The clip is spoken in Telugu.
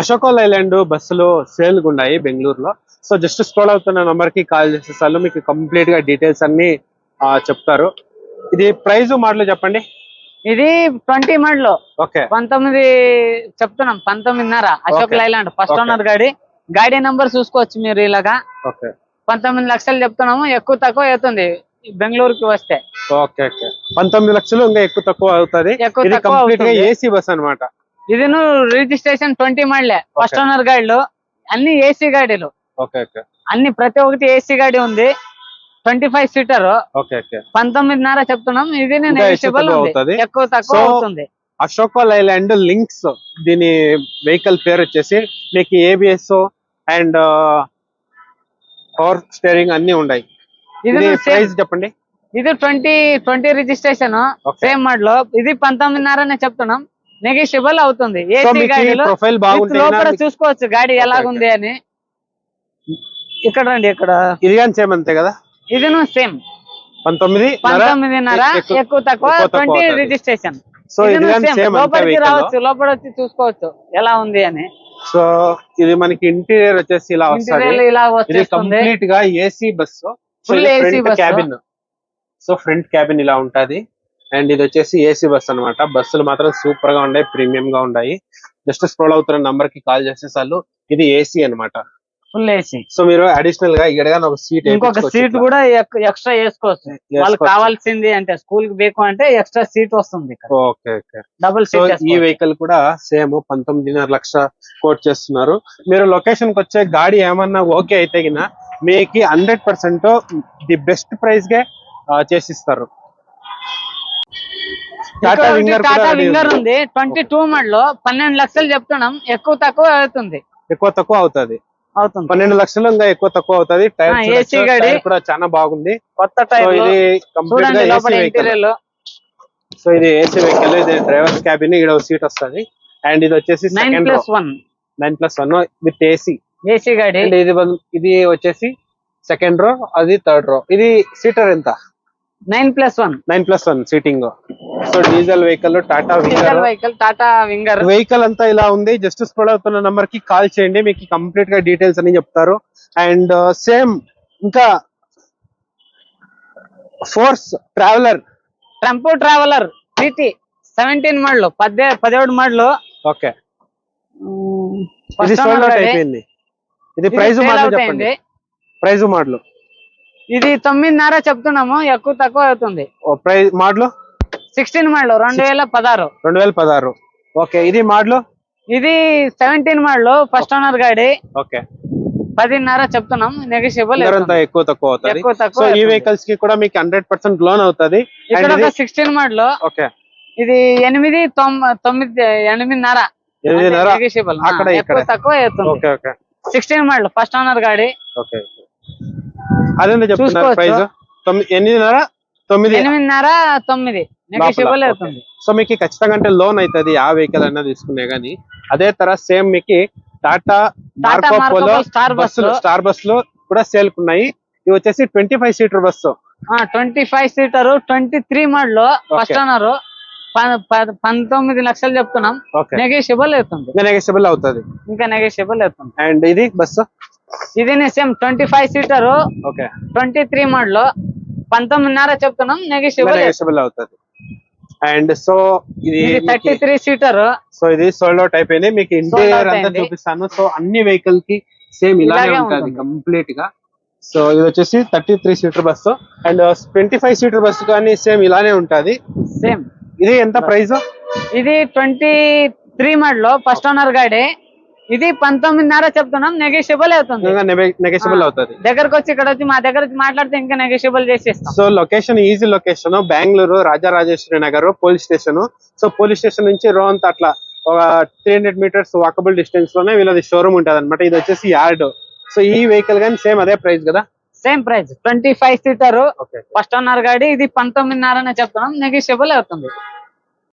అశోక లైలాండ్ బస్సులు సేల్ ఉన్నాయి బెంగళూరులో. సో జస్ట్ స్క్రోల్ అవుతున్న నంబర్కి కాల్ చేసేసారు. మీకు కంప్లీట్గా డీటెయిల్స్ అన్ని చెప్తారు. ఇది ప్రైస్ మోడల్ చెప్పండి. ఇది ట్వంటీ మడ్లో. ఓకే. పంతొమ్మిది చెప్తున్నాం పంతొమ్మిదిన్నర. అశోక్. Leyland first. ఓనర్ గాడి. గాడి నంబర్ చూసుకోవచ్చు మీరు ఇలాగా. ఓకే. పంతొమ్మిది లక్షలు చెప్తున్నాము ఎక్కువ తక్కువ అవుతుంది బెంగళూరుకి వస్తే. Okay okay. పంతొమ్మిది లక్షలు ఇంకా ఎక్కువ తక్కువ అవుతుంది. కంప్లీట్గా. ఏసీ బస్ అన్నమాట. ఇది రిజిస్ట్రేషన్ ట్వంటీ మడ్లే ఫస్ట్ ఓనర్ గాడిలు. అన్ని ఏసీ గాడీలు. అన్ని ప్రతి ఒక్కటి ఏసీ గాడి ఉంది. Twenty five seater. పంతొమ్మిదిన్నర చెప్తున్నాం. ఇది ఎక్కువ ఉంది. అవుతది. ఎక్కువ తక్కువ అవుతుంది. అశోక లైలాండ్ లింక్స్ దీని వెహికల్ పేరు వచ్చేసి మీకు ఏబిఎస్ అండ్ పవర్ స్టీరింగ్ అన్ని ఉన్నాయి. ఇది. ప్రైస్ చెప్పండి. ఇది twenty twenty registration. Same model ఇది పంతొమ్మిదిన్నరనే చెప్తున్నాం. నెగిషియబుల్ అవుతుంది. ఏసీ గాడిలో ప్రొఫైల్ లోపల చూసుకోవచ్చు గాడి ఎలాగుంది అని. ఇక్కడ రండి ఇక్కడ. ఇది కానీ సేమ్ అంతే కదా? ఇది సేమ్. పంతొమ్మిది పంతొమ్మిదిన్నర ఎక్కువ- తక్కువ ట్వంటీ. రిజిస్ట్రేషన్. సో ఇది సేమ్. లోపలికి రావచ్చు లోపల వచ్చి చూసుకోవచ్చు ఎలా ఉంది అని. సో ఇది మనకి ఇంటీరియర్ వచ్చేసి ఇలా వస్తుంది. ఇది కంప్లీట్గా AC bus. Cabin. So front cabin ఇలా ఉంటది. అండ్ ఇది వచ్చేసి ఏసీ బస్ అన్నమాట. బస్సులు మాత్రం సూపర్గా ఉన్నాయి ప్రీమియం గా ఉన్నాయి జస్ట్ స్క్రోల్ అవుతున్న నంబర్కి కాల్ చేసేసారు ఇది ఏసీ అన్నమాట. ఫుల్ ఏసీ సో మీరు అడిషనల్గా ఇక్కడ ఒక సీట్ ఇంకొక సీట్ కూడా ఎక్స్ట్రా వేసుకోవచ్చు. వాళ్ళకి కావాల్సింది అంటే స్కూల్కి బేకు అంటే ఎక్స్ట్రా సీట్ వస్తుంది ఓకే ఓకే డబుల్ సీట్ ఈ వెహికల్ కూడా సేమ్ పంతొమ్మిదిన్నర లక్ష కోట్ చేస్తున్నారు. మీరు లొకేషన్కి వచ్చే గాడి ఏమన్నా ఓకే అయితే గిన మీకు హండ్రెడ్ పర్సెంట్ ది బెస్ట్ ప్రైస్గా చేసిస్తారు. టాటా వింగర్ ఉంది. ట్వంటీ టూ లో పన్నెండు లక్షలు చెప్తున్నాం. ఎక్కువ తక్కువ అవుతుంది. ఎక్కువ తక్కువ అవుతుంది. అవుతుంది. పన్నెండు లక్షలు ఇంకా ఎక్కువ తక్కువ అవుతుంది. టైర్ గాడి. టైర్ కూడా చాలా బాగుంది. కొత్త టైర్ ఇది కంప్లీట్గా ఏసీ వెహికల్ సో ఇది ఏసీ వెహికల్ ఇది డ్రైవర్ క్యాబిన్ ఇక్కడ సీట్ వస్తుంది. అండ్ ఇది వచ్చేసి nine second plus one nine plus one with AC AC గాడి. ఇది ఇది వచ్చేసి సెకండ్ రో అది థర్డ్ రో ఇది సీటర్ ఎంత? Nine plus one nine plus one seating so diesel vehicle Tata diesel Winger vehicle Tata Winger vehicle అంతా ఇలా ఉంది. జస్ట్ స్ప్రెడ్ అవుతున్న నంబర్కి కాల్ చేయండి. మీకు కంప్లీట్గా డీటెయిల్స్ అన్ని చెప్తారు. అండ్ సేమ్ ఇంకా Force Traveller tempo Traveller city seventeen model పద్దే పదిహేడు మోడల్ ఓకే ఇది సోల్డ్ అవుట్ అయిపోయింది. ఇది ప్రైస్ మోడల్ చెప్పండి. ప్రైస్ మోడల్ ఇది తొమ్మిదిన్నర చెప్తున్నాము ఎక్కువ తక్కువ అవుతుంది. Price model? సిక్స్టీన్ మోడల్ రెండు వేల పదహారు. రెండు వేల పదహారు. ఓకే ఇది మోడల్? ఇది సెవెంటీన్ మోడల్ ఫస్ట్ ఓనర్ గాడి. ఓకే. పదిన్నర చెప్తున్నాం నెగోషియబుల్ ఎక్కువ తక్కువ అవుతుంది? ఎక్కువ తక్కువ ఈ. వెహికల్స్కి కూడా మీకు హండ్రెడ్ పర్సెంట్ లోన్ అవుతుంది. ఇక్కడ సిక్స్టీన్ మోడల్. ఓకే. ఇది ఎనిమిది తొమ్- తొమ్మిది ఎనిమిదిన్నర. ఎనిమిదిన్నర? నెగోషియబుల్. తక్కువ అవుతుంది. Okay okay. Sixteen model first owner గాడి. ఓకే. అదే చెప్తున్నారు. ప్రైస్ ఎనిమిదిన్నర? తొమ్మిది. ఎనిమిదిన్నర తొమ్మిది. సో మీకు ఖచ్చితంగా అంటే లోన్ అవుతుంది ఆ వెహికల్ అయినా తీసుకునే గానీ. అదే తర సేమ్ మీకు టాటా మార్కో పోలో బస్సులు బస్సు. స్టార్ బస్సులు కూడా సేల్ ఉన్నాయి. ఇవి వచ్చేసి twenty five seater bus. Twenty five seater twenty three model first owner. పంతొమ్మిది లక్షలు చెప్తున్నాం. నెగోషియబుల్ అవుతుంది. నెగోషియబుల్ అవుతుంది. ఇంకా నెగోషియబుల్ అవుతుంది. అండ్ ఇది బస్సు? ఇది same twenty five seater. Okay. Twenty three model. పంతొమ్మిదిన్నర చెప్తున్నాం నెగోషియబుల్ అవుతుంది. అండ్ సో ఇది థర్టీ త్రీ సీటర్. సో ఇది సోల్డ్ అవుట్ అయిపోయింది. మీకు ఇంటీరియర్ అంతా. చూపిస్తాను. సో అన్ని వెహికల్కి సేమ్ ఇలానే ఇలాగే ఉంటుంది ఉంటుంది. కంప్లీట్గా. సో ఇది వచ్చేసి thirty three seater bus. And twenty five seater bus కానీ సేమ్ ఇలానే ఉంటది. సేమ్ ఇది ఎంత ప్రైస్ ఇది twenty three model first owner గాడి. ఇది పంతొమ్మిదిన్నర చెప్తున్నాం నెగోషియబుల్ అవుతుంది. నెగోషియబుల్. అవుతుంది. దగ్గరకు వచ్చి ఇక్కడ వచ్చి మా దగ్గర వచ్చి మాట్లాడితే ఇంకా నెగోషియబుల్ చేసేస్తాం. So location easy location Bengaluru Rajarajeshwari Nagar police station so police station నుంచి రోంత్ అట్లా ఒక త్రీ హండ్రెడ్ మీటర్స్ వాకబుల్ డిస్టెన్స్లోనే వీళ్ళది షోరూమ్ ఉంటది అనమాట ఇది వచ్చేసి యార్డ్ సో ఈ వెహికల్ కానీ సేమ్ అదే ప్రైస్ కదా? Same price twenty five seater first owner గాడి ఇది పంతొమ్మిదిన్నరనే చెప్తున్నాం నెగోషియబుల్ అవుతుంది.